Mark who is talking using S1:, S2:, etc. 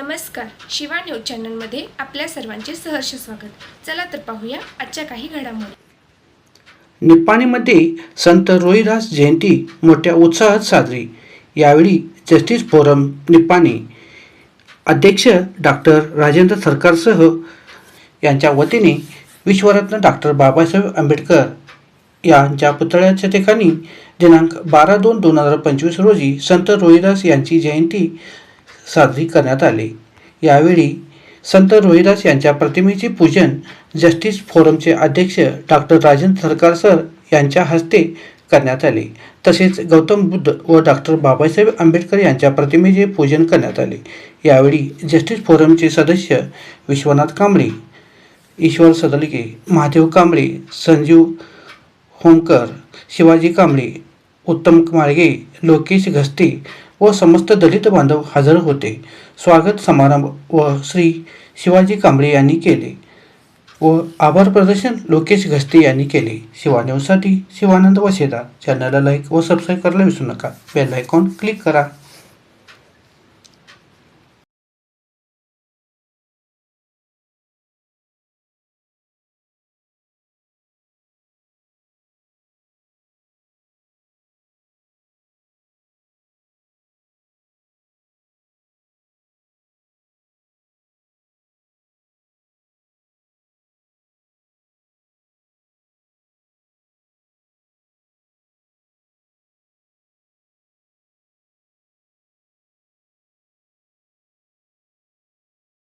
S1: नमस्कार शिवा न्यूज चॅनलमध्ये आपल्या सर्वांचे सहर्ष स्वागत. चला तर पाहूया आजच्या काही घडामोडी.
S2: निपाणीमध्ये संत रोहिदास जयंती मोठ्या उत्साहात साजरी. यावेळी जस्टिस फोरम निपाणी अध्यक्ष डॉक्टर राजेंद्र सरकारसह यांच्या वतीने विश्वरत्न डॉक्टर बाबासाहेब आंबेडकर यांच्या पुतळ्याच्या ठिकाणी दिनांक बारा दोन दोन हजार पंचवीस रोजी संत रोहिदास यांची जयंती साजरी करण्यात आली. यावेळी संत रोहिदास यांच्या प्रतिमेचे पूजन जस्टिस फोरमचे अध्यक्ष डॉक्टर राजेंद्र सरकार सर यांच्या हस्ते करण्यात आले. तसेच गौतम बुद्ध व डॉक्टर बाबासाहेब आंबेडकर यांच्या प्रतिमेचे पूजन करण्यात आले. यावेळी जस्टिस फोरमचे सदस्य विश्वनाथ कांबळे ईश्वर सदलगे महादेव कांबळे संजीव होमकर शिवाजी कांबळे उत्तम माळगे लोकेश घस्ते व समस्त दलित बांधव हजर होते. स्वागत समारंभ व श्री शिवाजी कांबळे यांनी केले व आभार प्रदर्शन लोकेश घस्ते यांनी केले. शिवान्यूजसाठी शिवानंद वसेदार चॅनलला लाईक व सबस्क्राईब करायला विसरू नका. बेल आयकॉन क्लिक करा.